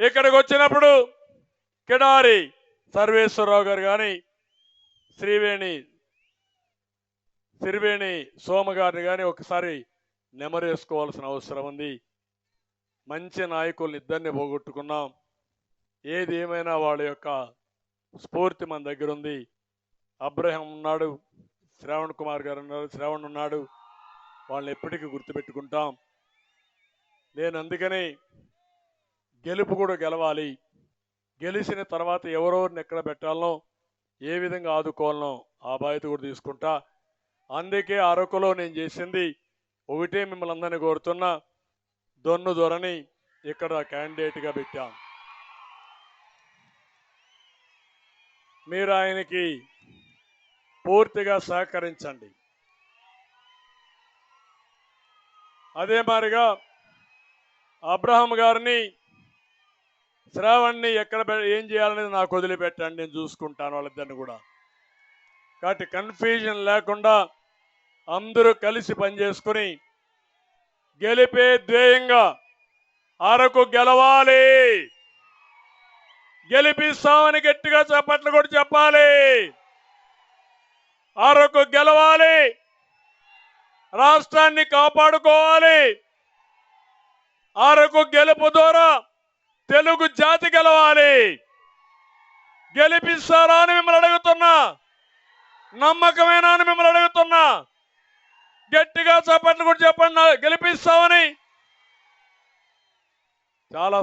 ఇక్కడికి వచ్చినప్పుడు కిడారి సర్వేశ్వరరావు గారు కానీ శ్రీవేణి శ్రీవేణి సోమ గారిని కానీ ఒకసారి నెమరేసుకోవాల్సిన అవసరం ఉంది. మంచి నాయకుల్ని ఇద్దరిని పోగొట్టుకున్నాం. ఏది ఏమైనా వాళ్ళ యొక్క స్ఫూర్తి మన దగ్గర ఉంది. అబ్రహం ఉన్నాడు శ్రావణ్ కుమార్ గారు ఉన్నారు శ్రావణ్ ఉన్నాడు. వాళ్ళని ఎప్పటికీ గుర్తుపెట్టుకుంటాం. నేను అందుకని గెలుపు కూడా గెలవాలి. గెలిచిన తర్వాత ఎవరెవరిని ఎక్కడ పెట్టాలనో ఏ విధంగా ఆదుకోవాలనో ఆ బాధ్యత కూడా తీసుకుంటా. అందుకే అరకులో నేను చేసింది ఒకటే మిమ్మల్ని అందరినీ కోరుతున్నా. దొన్ను దొరని ఇక్కడ క్యాండిడేట్గా పెట్టాం. మీరు ఆయనకి పూర్తిగా సహకరించండి. అదే మారిగా అబ్రహం గారిని శ్రావణ్ణి ఎక్కడ ఏం చేయాలనేది నాకు వదిలిపెట్టండి నేను చూసుకుంటాను వాళ్ళిద్దరిని కూడా. కాబట్టి కన్ఫ్యూజన్ లేకుండా అందరూ కలిసి పనిచేసుకుని గెలిపే ధ్యేయంగా అరకు గెలవాలి. గెలిపిస్తామని గట్టిగా చప్పట్లు కూడా చెప్పాలి. అరకు గెలవాలి. రాష్ట్రాన్ని కాపాడుకోవాలి. అరకు గెలుపు ద్వారా తెలుగు జాతి గెలవాలి. గెలిపిస్తారా అని మిమ్మల్ని అడుగుతున్నా. నమ్మకమేనా అని మిమ్మల్ని అడుగుతున్నా. గట్టిగా చప్పట్లు కూడా చెప్పండి గెలిపిస్తామని. చాలా